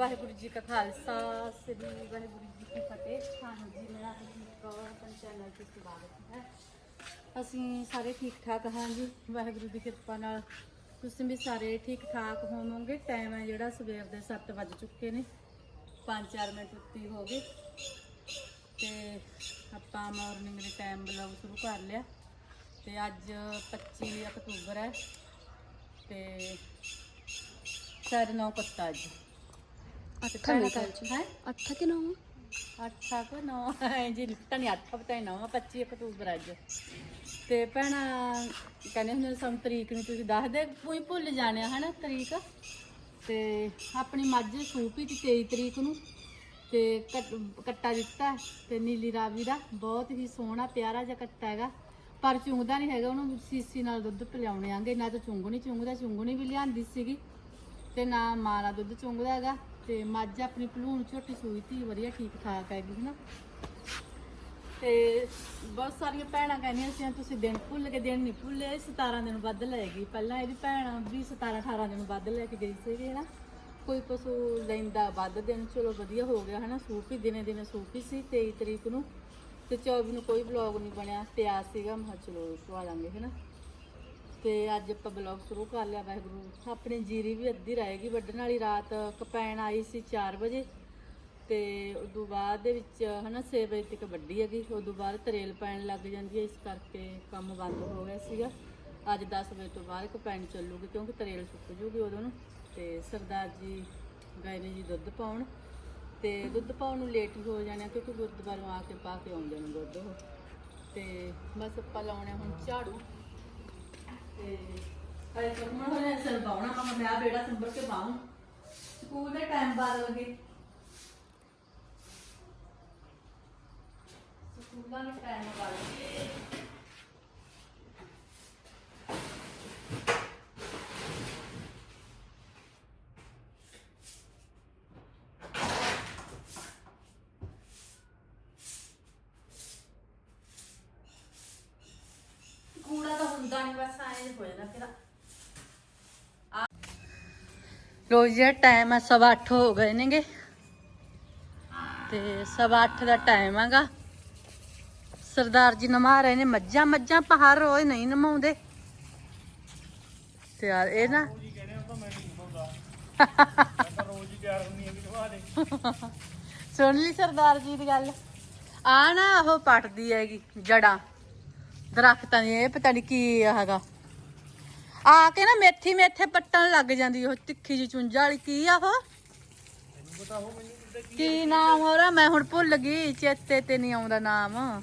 ਵਾਹਿਗੁਰੂ ਜੀ ਕਾ ਖਾਲਸਾ, ਸ੍ਰੀ ਵਾਹਿਗੁਰੂ ਜੀ ਕੀ ਫਤਿਹ। ਹਾਂਜੀ ਜੀ ਮੇਰਾ ਜੀ ਕੌਰ ਆਪਣੇ ਚੈਨਲ ਸਵਾਗਤ ਹੈ। ਅਸੀਂ ਸਾਰੇ ਠੀਕ ਠਾਕ ਹਾਂ ਜੀ। ਵਾਹਿਗੁਰੂ ਦੀ ਕਿਰਪਾ ਨਾਲ ਤੁਸੀਂ ਵੀ ਸਾਰੇ ਠੀਕ ਠਾਕ ਹੋਵੋਗੇ। ਟਾਈਮ ਹੈ ਜਿਹੜਾ ਸਵੇਰ ਦੇ 7 ਵੱਜ ਚੁੱਕੇ ਨੇ। 5-4 ਮਿੰਟ ਉੱਤੀ ਹੋ ਗਏ। ਤੇ ਆਪਾਂ ਮਾਰਨਿੰਗ ਦੇ ਟਾਈਮ ਬਲੌਗ ਸ਼ੁਰੂ ਕਰ ਲਿਆ। ਤੇ ਅੱਜ 25 ਅਕਤੂਬਰ ਹੈ। ਤੇ ਸਾਰੇ ਨੌ ਪੱਤਾ ਅੱਜ ਅੱਠਾਂ ਮੇਰੇ ਖਿਆਲ ਚ ਹੈ? ਅੱਠਾਂ ਕਿ ਨੌਂ? ਅੱਠਾ ਕੋ ਨੌ ਜੀ ਲਿਖਤਾ ਨਹੀਂ ਅੱਠਾ ਪਤਾ ਹੀ ਨੌ 25 ਅਕਤੂਬਰ ਅੱਜ। ਤੇ ਭੈਣਾ ਕਹਿੰਦੇ ਹੁੰਦੇ ਸਮ ਤਰੀਕ ਨੂੰ ਤੁਸੀਂ ਦੱਸ ਦੇ ਕੋਈ ਭੁੱਲ ਜਾਣਿਆ ਹਨਾ ਤਰੀਕ? ਤੇ ਆਪਣੀ ਮੱਝ ਸੂਪੀ ਦੀ 23 ਤਰੀਕ ਨੂੰ ਤੇ ਕੱਟ- ਦਿੱਤਾ ਤੇ ਨੀਲੀ ਰਾਵੀ ਦਾ ਬਹੁਤ ਹੀ ਸੋਹਣਾ ਪਿਆਰਾ ਜਿਹਾ ਕੱਟਾ ਹੈਗਾ। ਪਰ ਚੁੰਗਦਾ ਨਹੀਂ ਹੈਗਾ ਉਹਨੂੰ ਸੀਸੀ ਨਾਲ ਦੁੱਧ ਪਿਲਾਉਣੇ ਆਂਗੇ ਨਾ ਤਾਂ ਚੁੰਗਣੀ ਚੁੰਗਦਾ ਚੁੰਗਣੀ ਵੀ ਲਿਆਂਦੀ ਸੀਗੀ ਤੇ ਨਾ ਮਾਂ ਦਾ ਦੁੱਧ ਚੁੰਗਦਾ ਹੈਗਾ। ਤੇ ਮੱਝ ਆਪਣੀ ਭਲੂਣ ਝੋਟੀ ਸੂਈ ਤੀ ਵਧੀਆ ਠੀਕ ਠਾਕ ਹੈਗੀ ਹਨਾ। ਤੇ ਬਹੁਤ ਸਾਰੀਆਂ ਭੈਣਾਂ ਕਹਿੰਦੀਆਂ ਸੀ, ਤੁਸੀਂ ਦਿਨ ਭੁੱਲ ਕੇ ਦਿਨ ਨਹੀਂ ਭੁੱਲੇ 17 ਦਿਨ ਵੱਧ ਲੈਗੀ ਪਹਿਲਾਂ ਇਹਦੀ ਭੈਣ ਵੀ 17 18 ਦਿਨ ਵੱਧ ਲੈ ਕੇ ਗਈ ਸੀਗੀ ਹਨਾ। ਕੋਈ ਪਸ਼ੂ ਲੈਂਦਾ ਵੱਧ ਦਿਨ, ਚਲੋ ਵਧੀਆ ਹੋ ਗਿਆ ਹਨਾ, ਸੂਪੀ ਦਿਨੇ ਦਿਨੇ ਸੂਪੀ ਸੀ 23 ਤਰੀਕ ਨੂੰ। ਤੇ 24 ਨੂੰ ਕੋਈ ਵਲੌਗ ਨਹੀਂ ਬਣਿਆ, ਪਿਆ ਸੀਗਾ, ਮੈਂ ਕਿਹਾ ਚਲੋ ਪਵਾ ਲਾਂਗੇ ਹਨਾ। ਤੇ ਅੱਜ ਆਪਾਂ ਬਲੌਗ ਸ਼ੁਰੂ ਕਰ ਲਿਆ ਵਾਹਿਗੁਰੂ। ਆਪਣੀ ਜੀਰੀ ਵੀ ਅੱਧੀ ਰਹੇਗੀ ਵੱਢਣ ਵਾਲੀ, ਰਾਤ ਕਪੈਣ ਆਈ ਸੀ 4 ਵਜੇ ਤੇ ਉਦੋਂ ਬਾਅਦ ਦੇ ਵਿੱਚ ਹਨਾ 6 ਵਜੇ ਤੱਕ ਵੱਡੀ ਹੈਗੀ। ਉਦੋਂ ਬਾਅਦ ਤਰੇਲ ਪੈਣ ਲੱਗ ਜਾਂਦੀ ਹੈ, ਇਸ ਕਰਕੇ ਕੰਮ ਬੰਦ ਹੋ ਗਿਆ ਸੀਗਾ। ਅੱਜ 10 ਵਜੇ ਤੋਂ ਬਾਅਦ ਕਪੈਣ ਚੱਲੂਗੀ ਕਿਉਂਕਿ ਤਰੇਲ ਸੁੱਕ ਜੂਗੀ ਉਦੋਂ ਨੂੰ। ਤੇ ਸਰਦਾਰ ਜੀ ਗਏ ਨੇ ਜੀ ਦੁੱਧ ਪਾਉਣ ਤੇ ਦੁੱਧ ਪਾਉਣ ਨੂੰ ਲੇਟ ਹੀ ਹੋ ਜਾਣਾ ਕਿਉਂਕਿ ਗੁਰਦੁਆਰੋਂ ਆ ਕੇ ਪਾ ਕੇ ਆਉਂਦੇ ਨੇ ਦੁੱਧ ਉਹ। ਤੇ ਬਸ ਆਪਾਂ ਲਾਉਣੇ ਹੁਣ ਝਾੜੂ। ਤੇ ਅਰੇ ਤੁਮਣ ਹੋਣੇ ਸਰ ਬਾਉਣਾ ਮਮਾ ਮੈਂ ਆ ਬੇੜਾ ਸੰਭਰ ਕੇ ਬਾਉਂ ਸਕੂਲ ਦੇ ਟਾਈਮ ਬਾਅਦ ਲਗੇ। ਸਕੂਲਾਂ ਦਾ ਟਾਈਮ ਬਾਅਦ ਕੂੜਾ ਤਾਂ ਹੁੰਦਾ ਨਹੀਂ ਫਿਰ। ਰੋਜ਼ ਦਾ ਟਾਈਮ ਹੈ ਸਵਾ ਅੱਠ ਹੋ ਗਏ ਨੇਗੇ। ਤੇ ਸਵਾ ਅੱਠ ਦਾ ਟਾਈਮ ਹੈਗਾ ਸਰਦਾਰ ਜੀ ਨਮਾ ਰਹੇ ਨੇ ਮੱਝਾਂ ਮੱਝਾਂ ਪਹਾੜ ਰੋਜ਼ ਨਹੀਂ ਨਮਾਉਂਦੇ। ਤੇ ਯਾਰ ਇਹ ਨਾ ਸੁਣ ਲਈ ਸਰਦਾਰ ਜੀ ਦੀ ਗੱਲ। ਆ ਨਾ ਉਹ ਪੱਟਦੀ ਹੈਗੀ ਜੜਾਂ ਦਰਖਤਾਂ ਦੀ ਇਹ ਪਤਾ ਨਹੀਂ ਕੀ ਹੈਗਾ। ਆ ਕੇ ਨਾ ਮੇਥੀ ਮੇਥੇ ਪੱਟਣ ਲੱਗ ਜਾਂਦੀ ਉਹ ਤਿੱਖੀ ਜਿਹੀ ਚੁੰਝਾ ਵਾਲੀ, ਕੀ ਆ ਉਹ? ਕੀ ਨਾਮ ਹੋ ਮੈਂ ਹੁਣ ਭੁੱਲ ਗਈ, ਚੇਤੇ ਤੇ ਨਹੀਂ ਆਉਂਦਾ ਨਾਮ।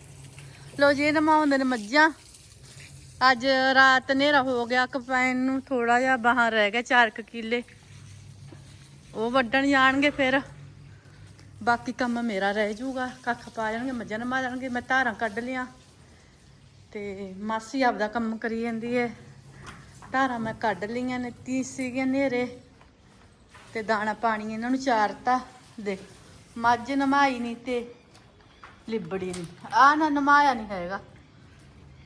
ਲੋ ਜੀ ਨਮਾਉਂਦੇ ਨੇ ਮੱਝਾਂ। ਅੱਜ ਰਾਤ ਹਨੇਰਾ ਹੋ ਗਿਆ ਕਪੈਨ ਨੂੰ ਥੋੜਾ ਜਿਹਾ ਬਾਹਰ ਰਹਿ ਗਿਆ 4 ਕਿੱਲੇ। ਉਹ ਵੱਢਣ ਜਾਣਗੇ ਫਿਰ। ਬਾਕੀ ਕੰਮ ਮੇਰਾ ਰਹਿ ਜਾਊਗਾ। ਕੱਖ ਪਾ ਜਾਣਗੇ, ਮੱਝਾਂ ਨਮਾ ਜਾਣਗੇ, ਮੈਂ ਧਾਰਾਂ ਕੱਢ ਲਿਆ। ਤੇ ਮਾਸੀ ਆਪਦਾ ਕੰਮ ਕਰੀ ਜਾਂਦੀ ਏ। ਧਾਰਾਂ ਮੈਂ ਕੱਢ ਲਈਆਂ ਨੇ, ਤੀ ਸੀਗੇ ਨੇਰੇ ਤੇ ਦਾਣਾ ਪਾਣੀ ਇਹਨਾਂ ਨੂੰ ਚਾਰਤਾ। ਦੇ, ਮੱਝ ਨਮਾਈ ਨਹੀਂ ਤੇ ਲਿਬੜੀ ਨਹੀਂ ਆ ਨਾ ਨਮਾਇਆ ਨਹੀਂ ਹੈਗਾ।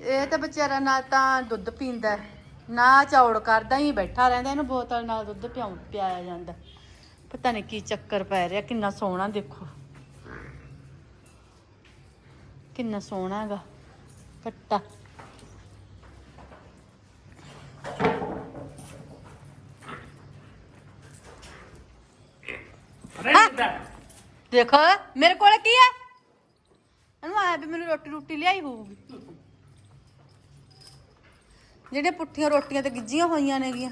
ਇਹ ਤਾਂ ਵਿਚਾਰਾ ਨਾ ਤਾਂ ਦੁੱਧ ਪੀਂਦਾ, ਨਾ ਚੌੜ ਕਰਦਾ ਹੀ ਬੈਠਾ ਰਹਿੰਦਾ, ਇਹਨੂੰ ਬੋਤਲ ਨਾਲ ਦੁੱਧ ਪਿਆਉਂ, ਪਿਆਇਆ ਜਾਂਦਾ। ਪਤਾ ਨਹੀਂ ਕੀ ਚੱਕਰ ਪੈ ਰਿਹਾ, ਕਿੰਨਾ ਸੋਹਣਾ ਦੇਖੋ। ਕਿੰਨਾ ਸੋਹਣਾ ਹੈਗਾ, ਕੱਟਾ। ਦੇਖੋ, ਮੇਰੇ ਕੋਲ ਕੀ ਆ? ਇਹਨੂੰ ਆਇਆ ਵੀ ਮੈਨੂੰ ਰੋਟੀ ਰੋਟੀ ਲਿਆਈ ਹੋਊਗੀ। ਜਿਹੜੇ ਪੁੱਠੀਆਂ ਰੋਟੀਆਂ ਤੇ ਗਿੱਜੀਆਂ ਹੋਈਆਂ ਨੇਗੀਆਂ।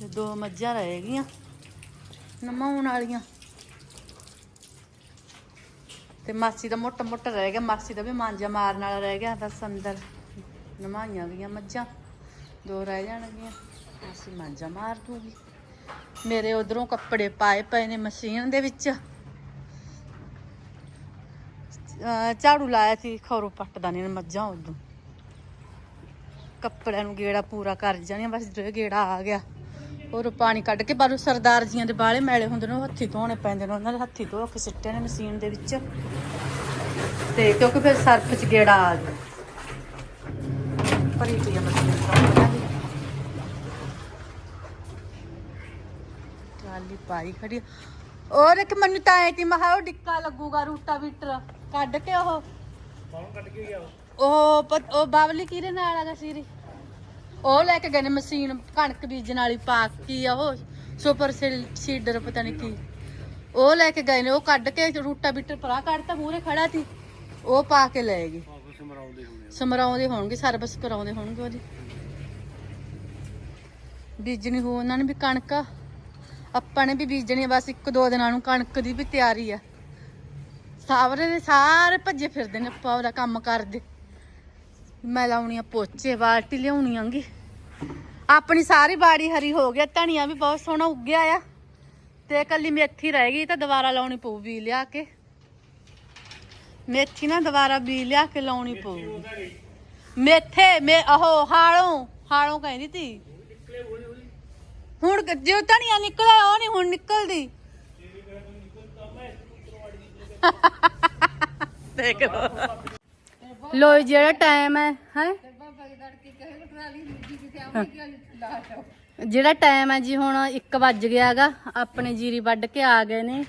ਤੇ ਦੋ ਮੱਝਾਂ ਰਹਿ ਗਈਆਂ ਨਮਾਉਣ ਵਾਲੀਆਂ। ਤੇ ਮਾਸੀ ਦਾ ਮੋਟਾ ਮੋਟਾ ਰਹਿ ਗਿਆ, ਮਾਸੀ ਦਾ ਵੀ ਮਾਂਜਾ ਮਾਰਨ ਵਾਲਾ ਰਹਿ ਗਿਆ, ਬਸ ਅੰਦਰ ਨਮਾਈਆਂ ਗਈਆਂ ਮੱਝਾਂ। ਦੋ ਰਹਿ ਜਾਣਗੀਆਂ। ਮਾਸੀ ਮਾਂਜਾ ਮਾਰ ਦੂਗੀ। ਮੇਰੇ ਉਧਰੋਂ ਕੱਪੜੇ ਪਾਏ ਪਏ ਨੇ ਮਸ਼ੀਨ ਦੇ ਵਿੱਚ। ਝਾੜੂ ਲਾਇਆ ਸੀ, ਖੌਰੋ ਪੱਟਦਾ ਨਹੀਂ ਮੱਝਾਂ ਉਦੋਂ ਕੱਪੜਿਆਂ ਨੂੰ ਗੇੜਾ ਪੂਰਾ ਕਰ ਜਾਣੀਆਂ, ਬਸ ਜੋ ਗੇੜਾ ਆ ਗਿਆ। ਹੋਰ ਪਾਣੀ ਕੱਢ ਕੇ ਬਾਹਰੋਂ ਸਰਦਾਰ ਜੀਆਂ ਦੇ ਬਾਲੇ ਮੈਲੇ ਹੁੰਦੇ ਨੇ, ਉਹ ਹੱਥੀ ਧੋਣੇ ਪੈਂਦੇ ਨੇ, ਉਹਨਾਂ ਦੇ ਹੱਥੀ ਧੋ ਕੇ ਸਿੱਟੇ ਨੇ ਮਸ਼ੀਨ ਦੇ ਵਿੱਚ। ਤੇ ਕਿਉਂਕਿ ਫਿਰ ਸਰਫ ਚ ਗੇੜਾ ਆ ਗਿਆ। ਭਰੀ ਪਈ ਮਸ਼ੀਨ ਤਾਂ ਉਹਨਾਂ ਦੀ। ਪਾਈ ਖੜੀ ਔਰ ਇੱਕ ਮੈਨੂੰ ਤਾਂ ਐ ਤੀ ਮਹਾ ਉਹ ਡਿੱਕਾ ਲੱਗੂਗਾ ਰੂਟਾ ਵੀਟਰ। ਕੱਢ ਕੇ ਉਹ। ਕੌਣ ਕੱਢ ਕੇ ਗਿਆ ਉਹ? ਪਤ- ਉਹ ਬਾਵਲੀ ਕਿਹਦੇ ਨਾਲ ਆਗਾ ਸੀਰੀ? ਉਹ ਲੈ ਕੇ ਗਏ ਨੇ ਮਸ਼ੀਨ ਕਣਕ ਬੀਜਣ ਵਾਲੀ ਪਾ ਕੀ ਆ ਉਹ? ਸੁਪਰ ਸੀਡਰ ਪਤਾ ਨਹੀਂ ਕੀ। ਉਹ ਲੈ ਕੇ ਗਏ ਨੇ ਉਹ ਕੱਢ ਕੇ ਰੂਟਾ ਬੀਟਰ ਪਰਾ ਕੱਢਤਾ ਮੂਰੇ ਖੜਾ ਸੀ ਉਹ ਪਾ ਕੇ ਲੈ ਗਏ। ਸਮਰਾਉਂਦੇ ਹੋਣਗੇ ਸਰਵਿਸ ਕਰਾਉਂਦੇ ਹੋਣਗੇ ਉਹਦੀ। ਬੀਜਣੀ ਹੋ ਉਹਨਾਂ ਨੇ ਵੀ ਕਣਕ। ਆਪਾਂ ਨੇ ਵੀ ਬੀਜਣੀ ਬਸ ਇੱਕ ਦੋ ਦਿਨਾਂ ਨੂੰ ਕਣਕ ਦੀ ਵੀ ਤਿਆਰੀ ਆ। ਸਾਵਰੇ ਦੇ ਸਾਰੇ ਭੱਜੇ ਫਿਰਦੇ ਨੇ ਆਪਾਂ ਉਹਦਾ ਕੰਮ ਕਰਦੇ। ਮੈਂ ਲਾਉਣੀ ਆ ਪੋਚੇ, ਬਾਲਟੀ ਲਿਆਉਣੀ ਆਂਗੀ। ਆਪਣੀ ਸਾਰੀ ਬਾੜੀ ਹਰੀ ਹੋ ਗਿਆ ਧਨੀਆ ਵੀ ਬਹੁਤ ਸੋਹਣਾ ਉੱਗਿਆ ਆ। ਤੇ ਕੱਲੀ ਮੇਥੀ ਰਹਿ ਗਈ, ਤਾਂ ਦੁਬਾਰਾ ਲਾਉਣੀ ਪਊ ਵੀ ਲਿਆ ਕੇ। ਮੇਥੀ ਨਾ ਦੁਬਾਰਾ ਬੀ ਲਿਆ ਕੇ ਲਾਉਣੀ ਪਊ ਮੇਥੇ, ਮੇ ਆਹੋ ਹਾਲੋਂ ਹਾਲੋਂ ਕਹਿੰਦੀ ਤੀ। ਜੇ ਧਨੀਆ ਨਿਕਲਿਆ, ਉਹ ਨਹੀਂ ਹੁਣ ਨਿਕਲਦੀ। ਦੇਖ ਲੋ ਲੋ ਜਿਹੜਾ ਟਾਈਮ ਹੈ ਹੈ? ਜਿਹੜਾ ਟਾਈਮ ਹੈ ਜੀ, ਹੁਣ 1 ਵੱਜ ਗਿਆਗਾ ਆਪਣੇ ਜੀਰੀ ਵੱਢ ਕੇ ਆ ਗਏ ਨੇ।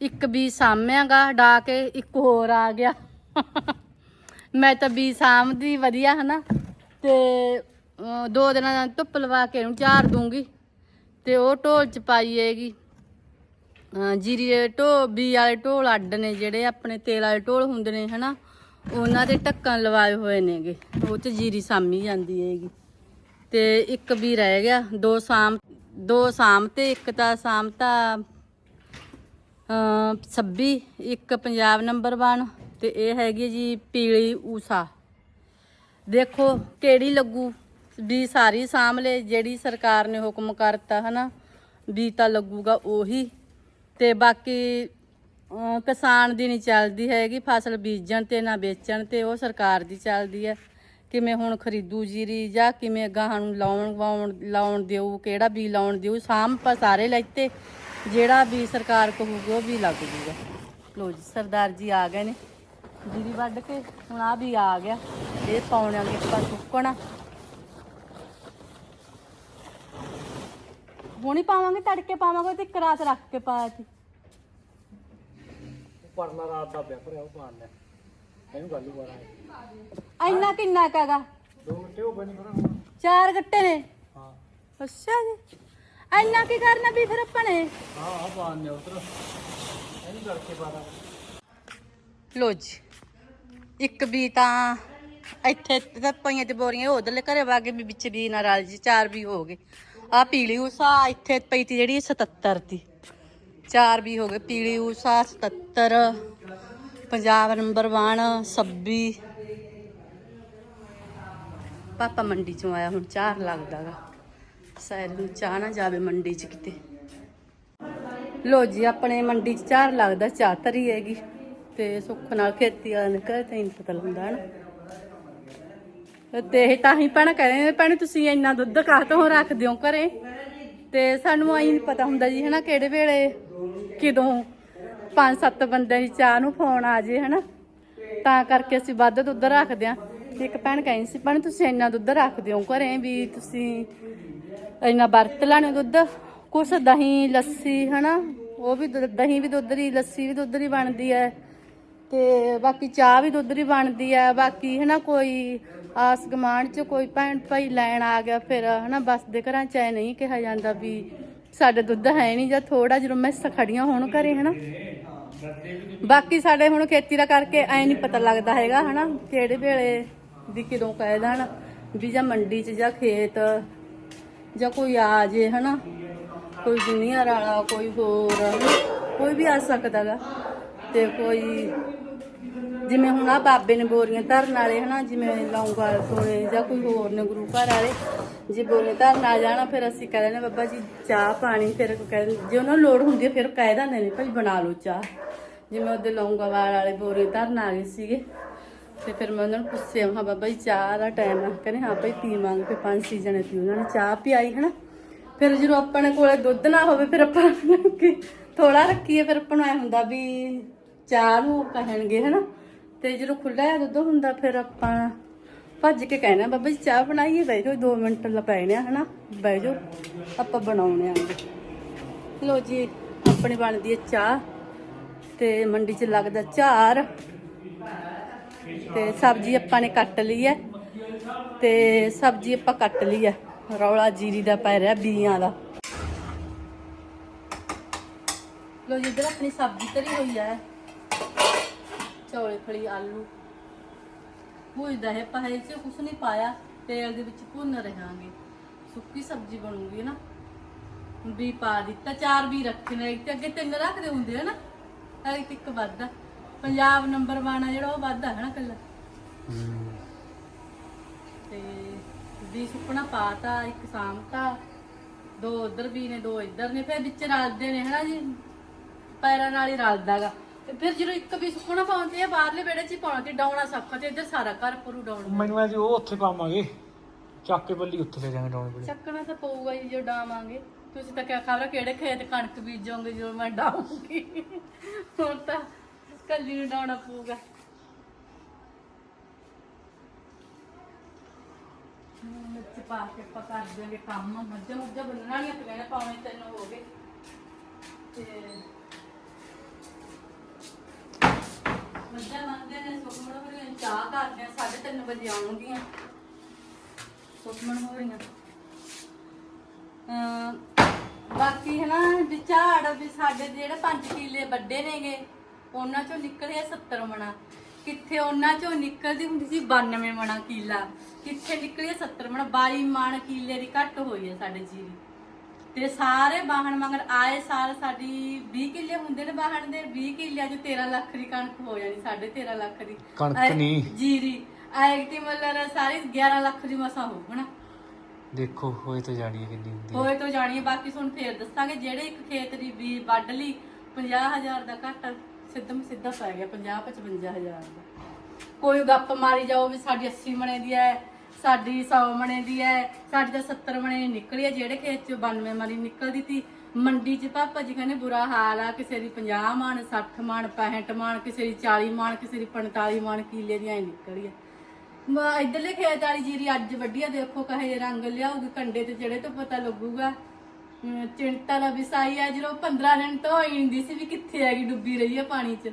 ਇੱਕ ਬੀ ਸਾਂਭਿਆਗਾ ਡਾ ਕੇ ਇੱਕ ਹੋਰ ਆ ਗਿਆ। ਮੈਂ ਤਾਂ ਬੀ ਸਾਂਭਦੀ ਵਧੀਆ, ਹਨਾ? ਤੇ ਦੋ ਦਿਨਾਂ ਦਾ ਧੁੱਪ ਲਵਾ ਕੇ ਇਹਨੂੰ ਝਾੜ ਦੂੰਗੀ। ਤੇ ਉਹ ਢੋਲ ਚ ਪਾਈ ਹੈਗੀ। ਜੀਰੀ ਦੇ ਢੋ ਬੀ ਵਾਲੇ ਢੋਲ ਅੱਡ ਨੇ ਜਿਹੜੇ ਆਪਣੇ ਤੇਲ ਵਾਲੇ ਢੋਲ ਹੁੰਦੇ ਨੇ, ਹਨਾ? ਉਹਨਾਂ ਦੇ ਢੱਕਣ ਲਵਾਏ ਹੋਏ ਨੇਗੇ। ਉਹ ਚ ਜੀਰੀ ਸਾਮੀ ਜਾਂਦੀ ਹੈਗੀ। ਤੇ ਇੱਕ ਵੀ ਰਹਿ ਗਿਆ। ਦੋ ਸਾਮ ਦੋ ਸਾਮ ਤੇ ਇੱਕ ਤਾਂ ਸਾਮ ਤਾਂ ਅਮ 26 ਇੱਕ ਪੰਜਾਬ ਨੰਬਰ 1 ਤੇ ਇਹ ਹੈਗੀ ਜੀ ਪੀਲੀ ਊਸਾ। ਦੇਖੋ ਕਿਹੜੀ ਲੱਗੂ। ਵੀ ਸਾਰੀ ਸਾਹਮਣੇ ਜਿਹੜੀ ਸਰਕਾਰ ਨੇ ਹੁਕਮ ਕਰਤਾ ਹਨਾ, ਵੀ ਤਾਂ ਲੱਗੂਗਾ ਉਹੀ। ਤੇ ਬਾਕੀ ਕਿਸਾਨ ਦੀ ਨਹੀਂ ਚੱਲਦੀ ਹੈਗੀ, ਫਸਲ ਬੀਜਣ ਤੇ ਨਾ ਵੇਚਣ ਤੇ ਉਹ ਸਰਕਾਰ ਦੀ ਚੱਲਦੀ ਹੈ। ਕਿਵੇਂ ਹੁਣ ਖਰੀਦੂ ਜੀਰੀ ਜਾਂ ਕਿਵੇਂ ਗਾਹਾਂ ਨੂੰ ਲਾਉਣ ਵਾਉਣ, ਲਾਉਣ ਦਿਓ ਕਿਹੜਾ ਬੀ ਲਾਉਣ ਦਿਓ ਸਾਂਭ ਪਾ ਸਾਰੇ ਲੈਤੇ। ਜਿਹੜਾ ਵੀ ਸਰਕਾਰ ਕਹੂਗੀ ਉਹ ਵੀ ਲੱਗ ਜੂਗਾ। ਲੋ ਜੀ, ਸਰਦਾਰ ਜੀ ਆ ਗਏ ਨੇ। ਜੀਰੀ ਵੱਢ ਕੇ, ਹੁਣ ਆ ਵੀ ਆ ਗਿਆ। ਇਹ ਪਾਉਣ ਪਾਉਣਾਂਗੇ ਆਪਾਂ ਸੁੱਕਣਾ। ਹੁਣੀ ਪਾਵਾਂਗੇ ਤੜਕੇ ਪਾਵਾਂਗੇ ਤੇ ਇੱਕ ਰਾਤ ਰੱਖ ਕੇ ਪਾਇਆ ਸੀ ਪਰਨਾ ਰਾਤ ਦਾ ਪਿਆ ਭਰਿਆ ਉਹ ਪਾਣ ਲੈ। ਇਹਨੂੰ ਗੱਲ ਹੀ ਬਾਰਾ ਇੰਨਾ ਕਿੰਨਾ ਕਹਗਾ ਦੋ ਮਿੰਟੇ ਬਣੀ ਕਰਾਂ ਚਾਰ ਗੱਟੇ ਨੇ? ਹਾਂ। ਅੱਛਾ ਜੀ। ਇੰਨਾ ਕੀ ਕਰਨਾ ਵੀ ਫਿਰ ਆਪਾਂ ਨੇ? ਹਾਂ ਆ ਪਾਣ ਨੇ ਉਧਰ। ਇਹਨੂੰ ਕਰਕੇ ਬਾਰਾ ਲੋ ਜੀ ਇੱਕ ਵੀ ਤਾਂ ਇੱਥੇ ਤਾਂ ਪਈਆਂ ਤੇ ਬੋਰੀਆਂ ਉਧਰਲੇ ਘਰੇ ਵਾਗੇ ਵੀ ਵਿੱਚ ਵੀ ਨਾਲ ਰਲ ਜੀ ਚਾਰ ਵੀ ਹੋ ਗਏ। ਆ ਪੀਲੀ ਊਸ਼ਾ ਇੱਥੇ ਪਈ ਤੀ ਜਿਹੜੀ 77 ਤੀ। ਚਾਰ ਵੀ ਹੋ ਗਏ, ਪੀਲੀ ਉਸਾ 77 ਪੰਜਾਬ ਨੰਬਰ 1 26 ਪਾਪਾ ਮੰਡੀ ਚੋਂ ਆਇਆ, ਹੁਣ ਚਾਰ ਲੱਗਦਾਗਾ ਸ਼ਾਇਦ ਨੂੰ ਚਾਹ ਨਾ ਜਾਵੇ ਮੰਡੀ ਚ ਕਿਤੇ। ਲੋ ਜੀ, ਆਪਣੇ ਮੰਡੀ ਚ ਚਾਰ ਲੱਗਦਾ, ਚਾਹ ਤਰੀ ਹੈਗੀ। ਤੇ ਸੁੱਖ ਨਾਲ ਖੇਤੀ ਵਾਲਾ ਨਿਕਲ ਤੈਨੂੰ ਪਤਾ ਲੱਗਦਾ, ਹਨ? ਤੇ ਇਹ ਤਾਂ ਹੀ ਭੈਣਾਂ ਕਹਿੰਦੇ ਨੇ, ਭੈਣ ਤੁਸੀਂ ਇੰਨਾ ਦੁੱਧ ਕਾਹ ਤੋਂ ਰੱਖ ਦਿਓ ਘਰੇ? ਤੇ ਸਾਨੂੰ ਆਈ ਪਤਾ ਹੁੰਦਾ ਜੀ, ਹਨਾ, ਕਿਹੜੇ ਵੇਲੇ, ਕਿਦੋਂ ਪੰਜ ਸੱਤ ਬੰਦਿਆਂ ਦੀ ਚਾਹ ਨੂੰ ਫੋਨ ਆ ਜੇ, ਹਨਾ। ਤਾਂ ਕਰਕੇ ਅਸੀਂ ਵੱਧ ਦੁੱਧ ਰੱਖਦੇ ਆ ਇੱਕ ਭੈਣ ਕਹਿੰਦੀ ਸੀ, ਭੈਣ ਤੁਸੀਂ ਇੰਨਾ ਦੁੱਧ ਰੱਖ ਦਿਓ ਘਰੇ ਵੀ ਤੁਸੀਂ ਇੰਨਾ ਵਰਤ ਲੈਣੇ ਦੁੱਧ? ਕੁਛ ਦਹੀਂ, ਲੱਸੀ, ਹਨਾ, ਉਹ ਵੀ ਦੁੱਧ- ਦਹੀਂ ਵੀ ਦੁੱਧ ਦੀ, ਲੱਸੀ ਵੀ ਦੁੱਧ ਦੀ ਬਣਦੀ ਹੈ। ਤੇ ਬਾਕੀ ਚਾਹ ਵੀ ਦੁੱਧ ਦੀ ਬਣਦੀ ਹੈ ਬਾਕੀ ਹਨਾ ਕੋਈ ਆਸ ਗਮਾਂਡ ਚ ਕੋਈ ਭੈਣ ਭਾਈ ਲੈਣ ਆ ਗਿਆ ਫਿਰ ਹਨਾ ਬਸ ਦੇ ਘਰਾਂ ਚ ਐ ਨਹੀਂ ਕਿਹਾ ਜਾਂਦਾ ਵੀ ਸਾਡੇ ਦੁੱਧ ਹੈ ਨਹੀਂ ਜਾਂ ਥੋੜਾ ਜਦੋਂ ਮੈਂ ਖੜੀਆਂ ਹੋਣ ਘਰੇ ਹਨਾ। ਬਾਕੀ ਸਾਡੇ ਹੁਣ ਖੇਤੀ ਦਾ ਕਰਕੇ ਐ ਨਹੀਂ ਪਤਾ ਲੱਗਦਾ ਹੈਗਾ ਹਨਾ ਕਿਹੜੇ ਵੇਲੇ ਵੀ ਕਿਦੋਂ ਕਹਿ ਦੇਣ ਵੀ ਜਾਂ ਮੰਡੀ 'ਚ ਜਾਂ ਖੇਤ ਜਾਂ ਕੋਈ ਆ ਜੇ ਹਨਾ, ਕੋਈ ਦੁਨੀਆ ਵਾਲਾ ਕੋਈ ਹੋਰ ਕੋਈ ਵੀ ਆ ਸਕਦਾਗਾ ਤੇ ਕੋਈ ਜਿਵੇਂ ਹੁਣ ਆ ਬਾਬੇ ਨੇ ਬੋਰੀਆਂ ਧਰਨ ਵਾਲੇ, ਹਨਾ, ਜਿਵੇਂ ਲੌਂਗਾ ਸੋਨੇ ਜਾਂ ਕੋਈ ਹੋਰ ਨੇ ਗੁਰੂ ਘਰ ਵਾਲੇ, ਜੇ ਬੋਰੀਆਂ ਧਰਨ ਆ ਜਾਣਾ, ਫਿਰ ਅਸੀਂ ਕਹਿ ਦਿੰਦੇ ਬਾਬਾ ਜੀ, ਚਾਹ ਪਾਣੀ ਫਿਰ ਕਹਿੰਦੇ ਜੇ ਉਹਨਾਂ ਨੂੰ ਲੋੜ ਹੁੰਦੀ ਹੈ, ਫਿਰ ਕਹਿ ਦਿੰਦੇ ਨੇ, ਭਾਈ ਬਣਾ ਲਓ ਚਾਹ। ਜਿਵੇਂ ਉਹਦੇ ਲੌਂਗਾਵਾਲ ਵਾਲੇ ਬੋਰੀਆਂ ਧਰਨ ਆ ਗਏ ਸੀਗੇ, ਤੇ ਫਿਰ ਮੈਂ ਉਹਨਾਂ ਨੂੰ ਪੁੱਛਿਆ ਹਾਂ ਬਾਬਾ ਜੀ, ਚਾਹ ਦਾ ਟਾਈਮ ਆ। ਕਹਿੰਦੇ, ਹਾਂ ਭਾਈ ਪੀਵਾਂਗੇ ਫਿਰ ਪੰਜ ਸੀ ਜਣੇ ਪੀ, ਉਹਨਾਂ ਨੇ ਚਾਹ ਪਿਆਈ, ਹਨਾ? ਫਿਰ ਜਦੋਂ ਆਪਣੇ ਕੋਲੇ ਦੁੱਧ ਨਾ ਹੋਵੇ, ਫਿਰ ਆਪਾਂ ਥੋੜਾ ਰੱਖੀਏ, ਫਿਰ ਆਪਾਂ ਨੂੰ ਐ ਹੁੰਦਾ ਵੀ ਚਾਹ ਨੂੰ ਕਹਿਣਗੇ, ਹਨਾ? ਤੇ ਜਦੋਂ ਖੁੱਲਾ ਜਿਹਾ ਦੁੱਧ ਹੁੰਦਾ, ਫਿਰ ਆਪਾਂ ਭੱਜ ਕੇ ਕਹਿਣਾ, ਬਾਬਾ ਜੀ, ਚਾਹ ਬਣਾਈਏ, ਬਹਿ ਜਾਓ 2 ਮਿੰਟ ਲਪੈਣੇ ਆ, ਹਨਾ? ਬਹਿ ਜਾਓ, ਆਪਾਂ ਬਣਾਉਣੇ ਆ। ਲੋ ਜੀ, ਆਪਣੀ ਬਣਦੀ ਹੈ ਚਾਹ ਤੇ ਮੰਡੀ 'ਚ ਲੱਗਦਾ ਝਾਰ ਤੇ ਸਬਜ਼ੀ ਆਪਾਂ ਨੇ ਕੱਟ ਲਈ ਹੈ ਤੇ ਸਬਜ਼ੀ ਆਪਾਂ ਕੱਟ ਲਈ ਹੈ। ਰੌਲਾ ਜੀਰੀ ਦਾ ਪੈ ਰਿਹਾ ਬੀਆਂ ਦਾ। ਲੋ ਜੀ, ਇੱਧਰ ਆਪਣੀ ਸਬਜ਼ੀ ਤਰੀ ਹੋਈ ਹੈ। ਚੌਲੇ ਫਲੀ ਆਲੂ। ਭੁਜਦਾ ਹੈ ਪਾਏ ਚ ਕੁਛ ਨਹੀਂ ਪਾਇਆ। ਤੇਲ ਦੇ ਵਿੱਚ ਭੁੰਨ ਰਹਾਂਗੇ। ਸੁੱਕੀ ਸਬਜ਼ੀ ਬਣੂਗੀ ਨਾ। ਵੀ ਪਾ ਦਿੱਤਾ, ਚਾਰ ਵੀ ਰੱਖੇ ਨੇ। ਤੇ ਅੱਗੇ ਤਿੰਨ ਰੱਖਦੇ ਹੁੰਦੇ ਆ ਨਾ। ਇੱਕ ਇੱਕ ਵੱਧਦਾ। ਪੰਜਾਬ ਨੰਬਰ 1 ਆ ਜਿਹੜਾ, ਉਹ ਵੱਧਦਾ ਹੈ ਨਾ ਕੱਲਾ ਤੇ ਵੀ ਸੁੱਕਣਾ ਪਾਤਾ, ਇੱਕ ਸਾਮਤਾ ਦੋ ਉਧਰ ਵੀ ਨੇ, ਦੋ ਇੱਧਰ ਨੇ। ਫਿਰ ਵਿੱਚ ਰਲਦੇ ਨੇ, ਹਨਾ ਜੀ? ਪੈਰਾਂ ਨਾਲ ਹੀ ਰਲਦਾਗਾ ਤੇ ਫਿਰ ਜਦੋਂ ਇੱਕ ਵੀ ਸੁੱਕਣਾ ਪਾਉਂਦੇ ਆ ਬਾਹਰਲੇ ਵਿਹੜੇ 'ਚ ਹੀ ਪਾਉਣਾ ਤੇ ਡਾਉਣਾ ਸੌਖਾ ਤੇ ਇੱਧਰ ਸਾਰਾ ਘਰ ਪਰੂ ਡਾਉਣ ਮੈਨੂੰ ਐ ਜੀ ਉਹ ਉੱਥੇ ਪਾਵਾਂਗੇ। ਚੱਕ ਕੇ ਬੱਲੀ ਉੱਥੇ ਲੈ ਜਾਵਾਂਗੇ ਡਾਉਣ ਬਲੇ ਚੱਕਣਾ ਤਾਂ ਪਊਗਾ ਜੋ ਡਾਵਾਂਗੇ। ਤੁਸੀਂ ਤਾਂ ਕਿਆ ਖਬਰ ਕਿਹੜੇ ਖੇਤ ਕਣਕ ਬੀਜੋਗੇ ਜਦੋਂ ਮੈਂ ਡਾਉਂਗੀ ਹੁਣ ਤਾਂ ਕੱਲੀ ਨੂੰ ਡਾਉਣਾ ਪਊਗਾ। ਮਿਰਚ ਪਾ ਕੇ ਆਪਾਂ ਕਰ ਦਿਆਂਗੇ ਕੰਮ। ਮੱਝਾਂ ਮੁੱਝਾਂ ਬੰਨਣਾ ਨਹੀਂ ਆਪਾਂ ਕਹਿੰਦੇ ਪਾਉਣੇ ਤਿੰਨ ਹੋ ਗਏ। ਤੇ ਮੱਝਾਂ ਮੰਨਦੇ ਨੇ ਸੁਖਮਣ ਹੋਰੀਆਂ ਚਾਹ ਕਰਦੇ ਆ 3:30 ਵਜੇ ਆਉਣਗੀਆਂ। ਸੁਖਮਣ ਹੋਰੀਆਂ। ਅਮ ਬਾਕੀ ਹੈ ਨਾ, ਵੀ ਝਾੜ ਵੀ ਸਾਡੇ ਜਿਹੜੇ 5 ਕਿੱਲੇ ਵੱਡੇ ਨੇਗੇ, ਉਹਨਾਂ ਚੋਂ ਨਿਕਲੇ 70 ਮਣਾ। ਕਿੱਥੇ ਉਹਨਾਂ ਚੋਂ ਨਿਕਲਦੀ ਹੁੰਦੀ ਸੀ 92 ਮਣਾ ਕਿੱਲਾ। ਕਿੱਥੇ ਨਿਕਲੇ 70 ਮਣਾ 22 ਮਣ ਕਿੱਲੇ ਦੀ ਘੱਟ ਹੋਈ ਹੈ ਸਾਡੇ ਜੀਰੀ। ਤੇ ਸਾਰੇ ਵਾਹਣ ਮਗਰ ਆਏ ਸਾਲ ਸਾਡੀ 20 ਕਿੱਲੇ ਹੁੰਦੇ ਨੇ ਵਾਹਣ ਦੇ 20 ਕਿੱਲਿਆਂ ਚ 13 ਲੱਖ ਦੀ ਕਣਕ ਹੋ ਜਾਣੀ 13.5 ਲੱਖ ਦੀ। ਕਣਕ ਨਹੀਂ। ਜੀਰੀ ਐਕਟੀ ਮੱਲਰ ਸਾਰੀ 11 ਲੱਖ ਦੀ ਮਸਾ ਹਨਾ ਦੇਖੋ ਹੋਏ ਤਾਂ ਜਾਣੀ ਕਿੰਨੀ ਹੁੰਦੀ ਹੋਏ ਤੋਂ ਜਾਣੀ ਬਾਕੀ ਤੁਹਾਨੂੰ ਫੇਰ ਦੱਸਾਂਗੇ ਜਿਹੜੇ ਇੱਕ ਖੇਤ ਦੀ ਵੀ ਵੱਢ ਲਈ 50000 ਦਾ ਘੱਟ ਸਿੱਧਮ ਸਿੱਧਾ ਪੈ ਗਿਆ 50 55000 ਦਾ। ਕੋਈ ਗੱਪ ਮਾਰੀ ਜਾਓ ਵੀ ਸਾਡੀ 80 ਮਣੇ ਦੀ ਹੈ ਸਾਡੀ 100 ਮਣੇ ਦੀ ਹੈ ਸਾਡੀ ਤਾਂ 70 ਮਣੇ ਨਿਕਲੀ ਹੈ ਜਿਹੜੇ ਖੇਤ ਚ 92 ਮਣੀ ਨਿਕਲਦੀ ਤੀ। ਮੰਡੀ ਚ ਪਾਪਾ ਜੀ ਕਹਿੰਦੇ ਬੁਰਾ ਹਾਲ ਆ, ਕਿਸੇ ਦੀ 50 ਮਣ 60 ਮਣ 65 ਮਣ, ਕਿਸੇ ਦੀ 40 ਮਣ, ਕਿਸੇ ਦੀ 45 ਮਣ, ਕਿੱਲੇ ਦੀਆਂ ਹੀ ਨਿਕਲੀ ਹੈ ਮ- ਇੱਧਰਲੇ ਖੇਤ ਵਾਲੀ ਜੀਰੀ ਅੱਜ ਵੱਡੀਆ ਦੇਖੋ ਕਹੇ ਰੰਗ ਲਿਆਉਗੀ ਕੰਡੇ ਤੇ ਜਿਹੜੇ ਤੋਂ ਪਤਾ ਲੱਗੂਗਾ। ਚਿੰਤਾ ਦਾ ਵਿਸਾਈ ਆ, ਜਦੋਂ 15 ਦਿਨ ਤੋਂ ਹੋਈ ਹੁੰਦੀ ਸੀ ਵੀ ਕਿੱਥੇ ਹੈਗੀ, ਡੁੱਬੀ ਰਹੀ ਹੈ ਪਾਣੀ 'ਚ।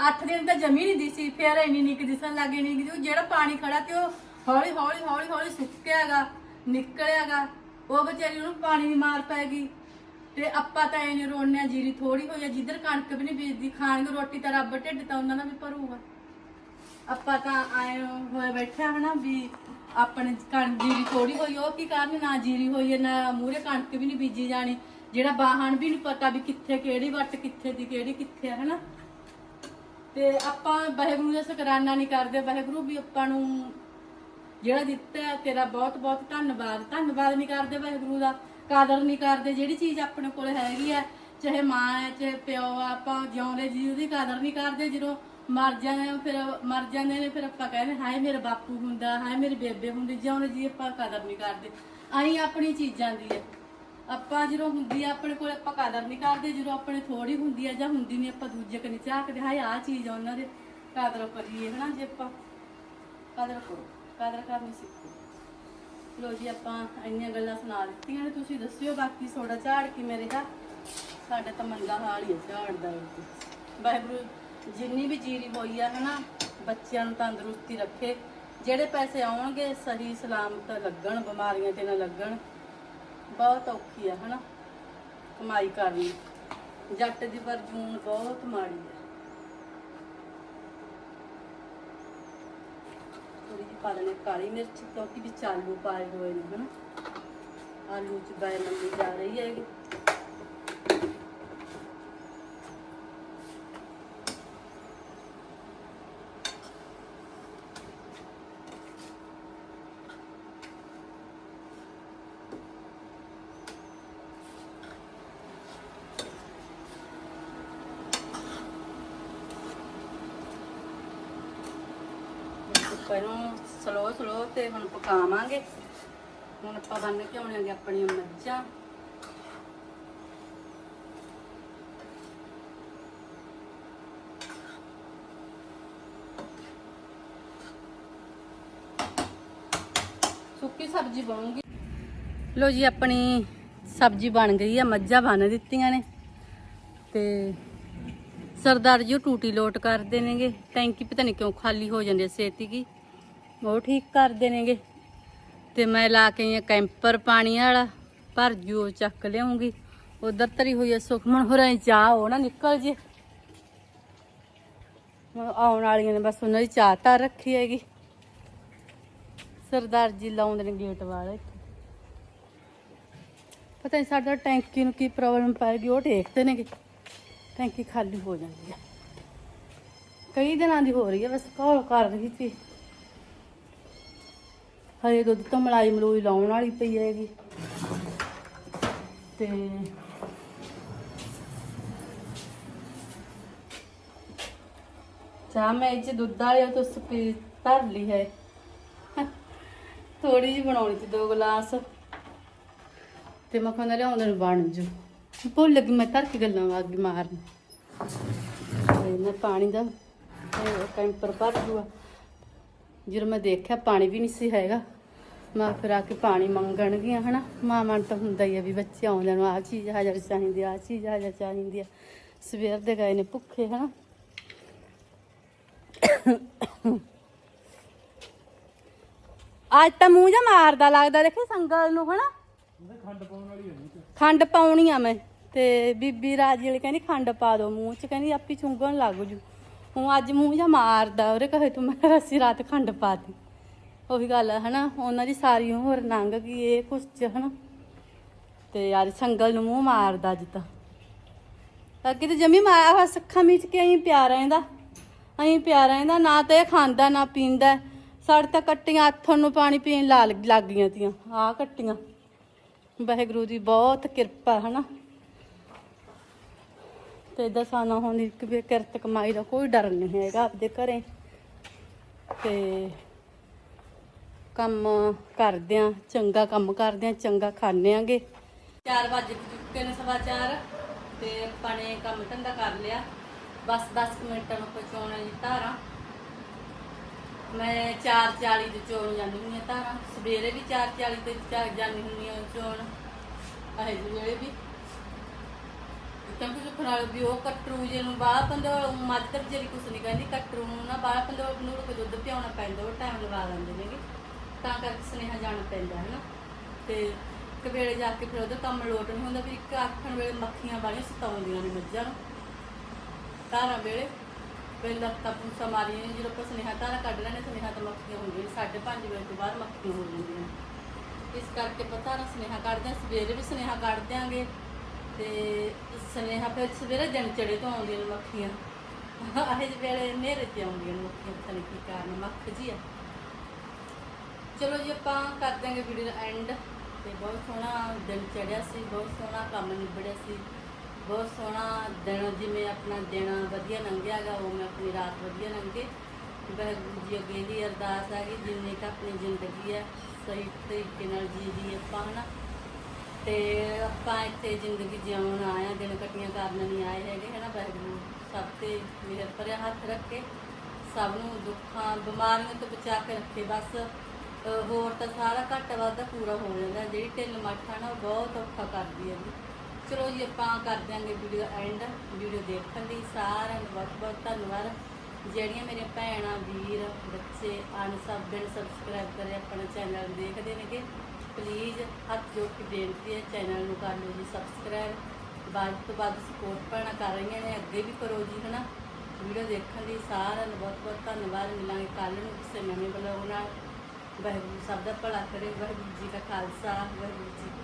8 ਦਿਨ ਤਾਂ ਜਮੀ ਨਹੀਂ ਦਿਸੀ, ਫਿਰ ਇੰਨੀ ਨਿੱਕ ਦਿਸਣ ਲੱਗੇ ਨਹੀਂ ਕਿ ਜਿਹੜਾ ਪਾਣੀ ਖੜਾ ਤੇ ਉਹ ਹੌਲੀ ਹੌਲੀ ਹੌਲੀ ਹੌਲੀ ਸੁੱਕਿਆਗਾ ਨਿਕਲਿਆਗਾ, ਉਹ ਵਿਚਾਰੀ ਉਹਨੂੰ ਪਾਣੀ ਦੀ ਮਾਰ ਪੈ ਗਈ। ਤੇ ਆਪਾਂ ਤਾਂ ਐਂ ਰੋਣਿਆ ਜੀਰੀ ਥੋੜੀ ਹੋਈ ਆ, ਜਿੱਧਰ ਕਣਕ ਵੀ ਨਹੀਂ ਬੀਜਦੀ, ਖਾਣਗੇ ਰੋਟੀ ਤਾਂ ਰੱਬ ਢਿੱਡ ਤਾਂ ਉਹਨਾਂ ਦਾ ਵੀ ਭਰੂਗਾ। ਆਪਾਂ ਤਾਂ ਆਏ ਹੋਏ ਬੈਠਾ ਹਨਾ ਵੀ ਆਪਣੇ ਕਣਕ ਜੀਰੀ ਥੋੜੀ ਹੋਈ, ਉਹ ਕੀ ਕਾਰਨ? ਨਾ ਜੀਰੀ ਹੋਈ ਹੈ, ਨਾ ਮੂਰੇ ਕਣਕ ਵੀ ਨਹੀਂ ਬੀਜੀ ਜਾਣੀ। ਜਿਹੜਾ ਬਾਹਣ ਵੀ ਨਹੀਂ ਪਤਾ ਵੀ ਕਿੱਥੇ, ਕਿਹੜੀ ਵੱਟ ਕਿੱਥੇ ਦੀ, ਕਿਹੜੀ ਕਿੱਥੇ ਹੈ ਹਨਾ? ਤੇ ਆਪਾਂ ਵਾਹਿਗੁਰੂ ਦਾ ਸ਼ੁਕਰਾਨਾ ਨਹੀਂ ਕਰਦੇ ਵਾਹਿਗੁਰੂ ਵੀ ਆਪਾਂ ਨੂੰ ਜਿਹੜਾ ਦਿੱਤਾ ਤੇਰਾ ਬਹੁਤ ਬਹੁਤ ਧੰਨਵਾਦ। ਧੰਨਵਾਦ ਨਹੀਂ ਕਰਦੇ ਵਾਹਿਗੁਰੂ ਦਾ ਕਾਦਰ ਨਹੀਂ ਕਰਦੇ ਜਿਹੜੀ ਚੀਜ਼ ਆਪਣੇ ਕੋਲ ਹੈਗੀ ਹੈ ਚਾਹੇ ਮਾਂ ਹੈ ਚਾਹੇ ਪਿਓ ਆ ਆਪਾਂ ਜਿਉਂਦੇ ਜੀ ਉਹਦੀ ਕਾਦਰ ਨਹੀਂ ਕਰਦੇ ਜਦੋਂ ਮਰ ਜਾਂਦੇ ਆ, ਫਿਰ ਮਰ ਜਾਂਦੇ ਨੇ ਫਿਰ ਆਪਾਂ ਕਹਿੰਦੇ ਹਾਏ ਮੇਰੇ ਬਾਪੂ ਹੁੰਦਾ ਹਾਏ ਮੇਰੇ ਬੇਬੇ ਹੁੰਦੀ ਜਿਉਂਦੇ ਜੀ ਆਪਾਂ ਕਦਰ ਨਹੀਂ ਕਰਦੇ। ਆਈ ਆਪਣੀ ਚੀਜ਼ਾਂ ਦੀ ਹੈ। ਆਪਾਂ ਜਦੋਂ ਹੁੰਦੀ ਆ, ਆਪਣੇ ਕੋਲ ਆਪਾਂ ਕਦਰ ਨਹੀਂ ਕਰਦੇ, ਜਦੋਂ ਆਪਣੇ ਥੋੜੀ ਹੁੰਦੀ ਆ ਜਾਂ ਹੁੰਦੀ ਨਹੀਂ, ਆਪਾਂ ਦੂਜੇ ਕਨੀ ਝਾਕਦੇ ਹਾਏ, ਆਹ ਚੀਜ਼ ਆ ਉਹਨਾਂ ਦੇ। ਕਦਰ ਕਰੀਏ, ਹਨਾ, ਜੇ ਆਪਾਂ ਕਦਰ ਕਰੋ, ਕਦਰ ਕਰਨੀ ਸਿੱਖੋ। ਲੋ ਜੀ, ਆਪਾਂ ਇੰਨੀਆਂ ਗੱਲਾਂ ਸੁਣਾ ਦਿੱਤੀਆਂ ਨੇ, ਤੁਸੀਂ ਦੱਸਿਓ ਬਾਕੀ ਥੋੜਾ ਝਾੜ ਕਿਵੇਂ ਰਿਹਾ ਸਾਡਾ ਤਾਂ ਮੰਦਾ ਹਾਲ ਹੀ ਹੈ ਝਾੜ ਦਾ ਵਾਹਿਗੁਰੂ, ਜਿੰਨੀ ਵੀ ਜੀਰੀ ਹੋਈ ਆ, ਹਨਾ, ਬੱਚਿਆਂ ਨੂੰ ਤੰਦਰੁਸਤੀ ਰੱਖੇ। ਜਿਹੜੇ ਪੈਸੇ ਆਉਣਗੇ, ਸਹੀ ਸਲਾਮਤ ਲੱਗਣ, ਬਿਮਾਰੀਆਂ ਤੇ ਨਾ ਲੱਗਣ। ਬਹੁਤ ਔਖੀ ਆ, ਹਨਾ? ਕਮਾਈ ਕਰਨੀ। ਜੱਟ ਦੀ ਵਰਜੂਨ ਬਹੁਤ ਮਾੜੀ ਆ। ਥੋੜੀ ਜਿਹੀ ਪਾ ਲੈਣੇ ਕਾਲੀ ਮਿਰਚ ਕਿਉਂਕਿ ਵਿੱਚ ਆਲੂ ਪਾਏ ਹੋਏ ਨੇ, ਹਨਾ? ਆਲੂ ਚ ਬਾਏ ਲੰਮੀ ਜਾ ਰਹੀ ਹੈਗੀ। ਉੱਪਰ ਸਲੋ ਸਲੋ ਤੇ ਹੁਣ ਪਕਾਵਾਂਗੇ। ਹੁਣ ਆਪਾਂ ਬੰਨ ਕੇ ਆਉਣਾਂਗੇ ਆਪਣੀਆਂ ਮੱਝਾਂ। ਸੁੱਕੀ ਸਬਜ਼ੀ ਬਣੂਗੀ। ਲੋ ਜੀ, ਆਪਣੀ ਸਬਜ਼ੀ ਬਣ ਗਈ ਆ, ਮੱਝਾਂ ਬੰਨ ਦਿੱਤੀਆਂ ਨੇ। ਤੇ ਸਰਦਾਰ ਜੀ ਉਹ ਟੂਟੀ ਲੋਟ ਕਰਦੇ ਨੇਗੇ। ਟੈਂਕੀ ਪਤਾ ਨਹੀਂ ਕਿਉਂ ਖਾਲੀ ਹੋ ਜਾਂਦੀ ਸੇਤੀ ਕੀ ਉਹ ਠੀਕ ਕਰਦੇ ਨੇਗੇ। ਤੇ ਮੈਂ ਲਾ ਕੇ ਆ ਕੈਂਪਰ ਪਾਣੀ ਵਾਲਾ, ਭਰ ਜੂ ਚੱਕ ਲਿਆਉਂਗੀ। ਉਧਰ ਤਰੀ ਹੋਈ ਆ ਸੁਖਮਨ ਹੋਰਾਂ ਦੀ ਚਾਹ, ਉਹ ਨਾ ਨਿਕਲ ਜੇ। ਆਉਣ ਵਾਲੀਆਂ ਨੇ ਬਸ ਉਹਨਾਂ ਦੀ ਚਾਹ ਤਾਂ ਰੱਖੀ ਹੈਗੀ। ਸਰਦਾਰ ਜੀ ਲਾਉਂਦੇ ਨੇ ਗੇਟ ਵਾਲੇ ਪਤਾ ਨਹੀਂ ਸਾਡਾ ਟੈਂਕੀ ਨੂੰ ਕੀ ਪ੍ਰੋਬਲਮ ਪੈ ਗਈ, ਉਹ ਦੇਖਦੇ ਨੇਗੇ। ਟੈਂਕੀ ਖਾਲੀ ਹੋ ਜਾਂਦੀ ਹੈ ਕਈ ਦਿਨਾਂ ਦੀ ਹੋ ਰਹੀ ਹੈ ਬਸ ਕਾਲ ਕਰ ਰਹੀ ਸੀ। ਹਜੇ ਦੁੱਧ ਤੋਂ ਮਲਾਈ ਮਲੂਈ ਲਾਉਣ ਵਾਲੀ ਪਈ ਹੈਗੀ। ਤੇ ਚਾਹ ਮੈਂ ਇਹ ਚ ਦੁੱਧ ਵਾਲੇ ਤੋਂ ਸਪੀਡ ਧਰ ਲਈ ਹੈ। ਥੋੜੀ ਜਿਹੀ ਬਣਾਉਣੀ ਸੀ ਦੋ ਗਲਾਸ। ਤੇ ਮੈਂ ਕਹਿੰਦਾ ਲਿਆਉਂਦੇ ਨੂੰ ਬਣ ਜੂ। ਭੁੱਲ ਗਈ ਮੈਂ ਧਰ ਕੇ ਗੱਲਾਂ ਵਾਗੀ ਮਾਰਨ। ਤੇ ਮੈਂ ਪਾਣੀ ਦਾ ਉਹ ਕੈਂਪਰ ਭਰ ਜੂਆ ਜਦੋਂ ਮੈਂ ਦੇਖਿਆ ਪਾਣੀ ਵੀ ਨਹੀਂ ਸੀ ਹੈਗਾ ਮੈਂ ਫਿਰ ਆ ਕੇ ਪਾਣੀ ਮੰਗਣਗੀਆਂ ਹਨਾ? ਮਾਂ ਮਨ ਤਾਂ ਹੁੰਦਾ ਹੀ ਆ ਵੀ ਬੱਚੇ ਆਉਂਦੇ ਨੂੰ ਆ ਚੀਜ਼ ਹਾਜ਼ਰ ਚਾਹੀਦੀ ਆ ਚੀਜ਼ ਹਾਜ਼ਰ ਚਾਹੀਦੀ ਆ। ਸਵੇਰ ਦੇ ਗਏ ਨੇ ਭੁੱਖੇ ਹਨਾ? ਅੱਜ ਤਾਂ ਮੂੰਹ ਜਾ ਮਾਰਦਾ ਲੱਗਦਾ ਦੇਖੀ ਸੰਗਲ ਨੂੰ ਹਨਾ? ਖੰਡ ਪਾਉਣ ਵਾਲੀ ਹੈ ਨਹੀਂ ਖੰਡ ਪਾਉਣੀ ਆ ਮੈਂ ਤੇ ਬੀਬੀ ਰਾਜੀ ਵਾਲੀ ਕਹਿੰਦੀ ਖੰਡ ਪਾ ਦੋ ਮੂੰਹ ਚ ਕਹਿੰਦੀ ਆਪੀ ਚੁੰਗਣ ਲੱਗ ਜੂ। ਹੁਣ ਅੱਜ ਮੂੰਹ ਜਾ ਮਾਰਦਾ ਉਹਰੇ ਕਹੇ ਤੂੰ, ਮੈਂ ਰੱਸੀ ਰਾਤ ਖੰਡ ਪਾ ਪਾਤੀ ਉਹੀ ਗੱਲ ਆ, ਹਨਾ, ਉਹਨਾਂ ਦੀ ਸਾਰੀ ਉਮਰ ਲੰਘ ਗਈ ਇਹ ਕੁਛ ਚ, ਹਨਾ। ਤੇ ਯਾਰ ਸੰਗਲ ਨੂੰ ਮੂੰਹ ਮਾਰਦਾ ਅੱਜ ਤਾਂ। ਅੱਗੇ ਤੇ ਜਮੀ ਮਾਇਆ ਹੋਇਆ ਸੱਖਾਂ ਮੀਚ ਕੇ ਐਂ ਪਿਆ ਰਹਿੰਦਾ। ਐਂ ਪਿਆ ਰਹਿੰਦਾ, ਨਾ ਤੇ ਇਹ ਖਾਂਦਾ, ਨਾ ਪੀਂਦਾ। ਸਾਡੇ ਤਾਂ ਕੱਟੀਆਂ ਹੱਥੋਂ ਨੂੰ ਪਾਣੀ ਪੀਣ ਲਾ, ਲੱਗ ਗਈਆਂ ਤੀਆਂ। ਆ ਕੱਟੀਆਂ। ਵਾਹਿਗੁਰੂ ਦੀ ਬਹੁਤ ਕਿਰਪਾ, ਹਨਾ। ਤੇ ਦਸਾਨਾ ਹੋਣੀ ਕਿ ਵੀ ਕਿਰਤ ਕਮਾਈ ਦਾ ਕੋਈ ਡਰ ਨਹੀਂ ਹੈਗਾ ਆਪਦੇ ਘਰੇ। ਤੇ ਕੰਮ ਕਰਦੇ ਆ ਚੰਗਾ ਕੰਮ ਕਰਦੇ ਆ ਚੰਗਾ ਖਾਣੇ ਆਂਗੇ 4 ਵਜੇ ਚੁੱਕੇ ਨੇ ਸਵਾ ਚਾਰ, ਤੇ ਆਪਾਂ ਨੇ ਕੰਮ ਧੰਦਾ ਕਰ ਲਿਆ। ਬਸ 10 ਮਿੰਟਾਂ ਨੂੰ ਪਹੁੰਚਾਉਣਾ ਜੀ ਧਾਰਾ। ਮੈਂ 4:40 ਦੇ ਚੋਣ ਜਾਂਦੀ ਹੁੰਦੀ ਹਾਂ ਧਾਰਾ। ਸਵੇਰੇ ਵੀ 4:40 ਤੇ ਚਾ- ਜਾਂਦੀ ਹੁੰਦੀ ਹਾਂ ਚੋਣ। ਆਹੇ ਜਿਹੜੇ ਵੀ। ਕਿਉਂਕਿ ਸੁਖਣ ਵਾਲੇ ਵੀ ਉਹ ਕਟਰੂ ਜੇ ਨੂੰ, ਬਾਹਲਾ ਪੰਦੋ ਮੱਝ ਕੁਛ ਨਹੀਂ ਕਹਿੰਦੀ ਕਟਰੂ ਨੂੰ ਨਾ ਬਾਹਰ ਪੰਦੋ ਨੂੰ ਕੇ ਦੁੱਧ ਪਿਆਉਣਾ ਪੈਂਦਾ, ਉਹ ਟਾਈਮ ਲਗਾ ਦਿੰਦੇ ਨੇਗੇ। ਤਾਂ ਕਰਕੇ ਸੁਨੇਹਾ ਜਾਣਾ ਪੈਂਦਾ ਹੈ ਨਾ ਤੇ ਇੱਕ ਵੇਲੇ ਜਾ ਕੇ ਫਿਰ ਉਹਦਾ ਕੰਮ ਲੋਟ ਨਹੀਂ ਹੁੰਦਾ, ਫਿਰ ਇੱਕ ਆਖਣ ਵੇਲੇ ਮੱਖੀਆਂ ਵਾਲੀਆਂ ਸਤਾਉਂਦੀਆਂ ਨੇ ਮੱਝਾਂ ਨੂੰ। ਧਾਰਾਂ ਵੇਲੇ ਫਿਰ ਲੱਤਾਂ ਪੂਸਾ ਮਾਰੀਆਂ ਨੇ ਜਦੋਂ ਆਪਾਂ ਸੁਨੇਹਾ ਧਾਰਾਂ ਕੱਢ ਲੈਣੇ ਸੁਨੇਹਾ ਤਾਂ ਮੱਖੀਆਂ ਹੁੰਦੀਆਂ ਨੇ, ਸਾਢੇ ਪੰਜ ਵਜੇ ਤੋਂ ਬਾਅਦ ਮੱਖੀਆਂ ਹੋ ਜਾਂਦੀਆਂ ਇਸ ਕਰਕੇ ਪਤਾ ਨਾ ਸੁਨੇਹਾ ਕੱਢਦੇ ਹਾਂ, ਸਵੇਰੇ ਵੀ ਸੁਨੇਹਾ ਕੱਢ ਦਿਆਂਗੇ। ਤੇ ਸੁਨੇਹਾ ਫਿਰ ਸਵੇਰੇ ਦਿਨ ਚੜੇ ਤੋਂ ਆਉਂਦੀਆਂ ਨੇ ਮੱਖੀਆਂ। ਆਹੇ ਜਿਹੇ ਵੇਲੇ ਨੇਰੇ ਤੇ ਆਉਂਦੀਆਂ ਨੇ ਮੱਖੀਆਂ, ਪਤਾ ਨਹੀਂ ਕੀ ਕਾਰਨ ਮੱਖ ਜੀ ਆ। ਚਲੋ ਜੀ ਆਪਾਂ ਕਰ ਦਿਆਂਗੇ ਵੀਡੀਓ ਦਾ ਐਂਡ ਤੇ ਬਹੁਤ ਸੋਹਣਾ ਦਿਨ ਚੜਿਆ ਸੀ, ਬਹੁਤ ਸੋਹਣਾ ਕੰਮ ਨਿਬੜਿਆ ਸੀ। ਬਹੁਤ ਸੋਹਣਾ ਦਿਨ ਜਿਵੇਂ ਆਪਣਾ ਦਿਨ ਵਧੀਆ ਲੰਘਿਆਗਾ ਉਹ ਮੈਂ ਆਪਣੀ ਰਾਤ ਵਧੀਆ ਲੰਘੇ। ਵਾਹਿਗੁਰੂ ਜੀ ਅੱਗੇ ਦੀ ਅਰਦਾਸ ਹੈ ਕਿ ਜਿੰਨੀ ਕੁ ਆਪਣੀ ਜ਼ਿੰਦਗੀ ਹੈ ਸਹੀ ਤਰੀਕੇ ਨਾਲ ਜੀ ਜੀ ਆਪਾਂ ਹਨਾ ਤੇ ਆਪਾਂ ਇੱਥੇ ਜ਼ਿੰਦਗੀ ਜਿਉਣ ਆਏ ਆ ਦਿਨ ਕਟੀਆਂ ਕਰਨ ਨਹੀਂ ਆਏ ਹੈਗੇ, ਹਨਾ ਵਾਹਿਗੁਰੂ? ਸਭ ਤੇ ਮਿਹਰ ਭਰਿਆ ਹੱਥ ਰੱਖੇ, ਸਭ ਨੂੰ ਦੁੱਖਾਂ, ਬਿਮਾਰੀਆਂ ਤੋਂ ਬਚਾ ਕੇ ਰੱਖੇ, ਬਸ ਹੋਰ ਤਾਂ ਸਾਰਾ ਘੱਟ ਵੱਧ ਪੂਰਾ ਹੋ ਜਾਂਦਾ, ਜਿਹੜੀ ਢਿੱਲ ਮੱਠਾ ਨਾ, ਉਹ ਬਹੁਤ ਔਖਾ ਕਰਦੀ ਹੈ ਜੀ। ਚਲੋ ਜੀ, ਆਪਾਂ ਕਰ ਦਿਆਂਗੇ ਵੀਡੀਓ ਐਂਡ, ਵੀਡੀਓ ਦੇਖਣ ਲਈ ਸਾਰਿਆਂ ਨੂੰ ਬਹੁਤ ਬਹੁਤ ਧੰਨਵਾਦ। ਜਿਹੜੀਆਂ ਮੇਰੀਆਂ ਭੈਣਾਂ, ਵੀਰ, ਬੱਚੇ ਅਨ ਸਭ ਦਿਨ ਸਬਸਕ੍ਰਾਈਬ ਕਰੇ, ਆਪਣਾ ਚੈਨਲ ਦੇਖਦੇ ਨੇਗੇ। ਪਲੀਜ਼ ਹੱਥ ਜੋੜ ਕੇ ਬੇਨਤੀ ਹੈ ਚੈਨਲ ਨੂੰ ਕਰ ਲਓ ਜੀ ਸਬਸਕ੍ਰਾਈਬ ਵੱਧ ਤੋਂ ਵੱਧ ਸਪੋਰਟ ਭੈਣਾਂ ਕਰ ਰਹੀਆਂ ਨੇ, ਅੱਗੇ ਵੀ ਕਰੋ ਜੀ, ਹਨਾ? ਵੀਡੀਓ ਦੇਖਣ ਲਈ ਸਾਰਿਆਂ ਨੂੰ ਬਹੁਤ ਬਹੁਤ ਧੰਨਵਾਦ। ਮਿਲਾਂਗੇ ਕੱਲ ਨੂੰ ਕਿਸੇ ਨਵੇਂ ਬਲੌਗ ਨਾਲ। ਵਾਹਿਗੁਰੂ ਸਭ ਦਾ ਭਲਾ ਕਰੇ ਵਾਹਿਗੁਰੂ ਜੀ ਕਾ ਖਾਲਸਾ, ਵਾਹਿਗੁਰੂ ਜੀ